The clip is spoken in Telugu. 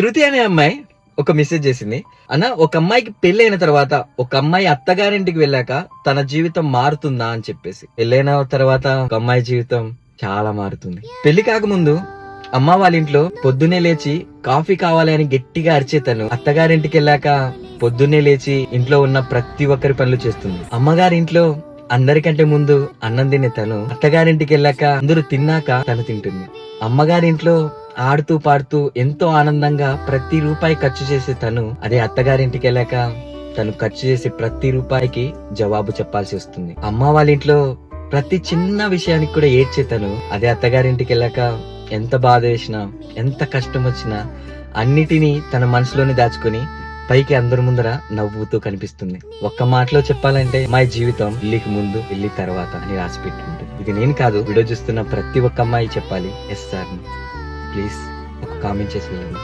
శృతి అనే అమ్మాయి ఒక మెసేజ్ చేసింది. అన్న ఒక అమ్మాయికి పెళ్ళి అయిన తర్వాత ఒక అమ్మాయి అత్తగారింటికి వెళ్ళాక తన జీవితం మారుతుందా? అని చెప్పేసి. పెళ్ళైన తర్వాత ఒక అమ్మాయి జీవితం చాలా మారుతుంది. పెళ్ళి కాకముందు అమ్మ వాళ్ళ ఇంట్లో పొద్దున్నే లేచి కాఫీ కావాలి అని గట్టిగా అరిచే తను అత్తగారింటికి వెళ్ళాక పొద్దున్నే లేచి ఇంట్లో ఉన్న ప్రతి ఒక్కరి పనులు చేస్తుంది. అమ్మగారి ఇంట్లో అందరికంటే ముందు అన్నం తినే తను అత్తగారింటికి వెళ్ళాక అందరూ తిన్నాక తను తింటుంది. అమ్మగారింట్లో ఆడుతూ పాడుతూ ఎంతో ఆనందంగా ప్రతి రూపాయి ఖర్చు చేసే తను అదే అత్తగారింటికి వెళ్ళాక తను ఖర్చు చేసే ప్రతి రూపాయికి జవాబు చెప్పాల్సి వస్తుంది. అమ్మ వాళ్ళ ఇంట్లో ప్రతి చిన్న విషయానికి కూడా ఏడ్చే తను అదే అత్తగారింటికి వెళ్ళాక ఎంత బాధ వేసినా ఎంత కష్టం వచ్చినా అన్నిటినీ తన మనసులోనే దాచుకుని పైకి అందరి ముందర నవ్వుతూ కనిపిస్తుంది. ఒక్క మాటలో చెప్పాలంటే మా జీవితం ఇల్లికి ముందు ఇల్లి తర్వాత అని రాసి పెట్టి ఇది నేను కాదు వీడియో చూస్తున్న ప్రతి ఒక్క అమ్మాయి చెప్పాలి ఎస్ సార్ ప్లీజ్ ఒక కామెంట్ చేసి వెళ్ళండి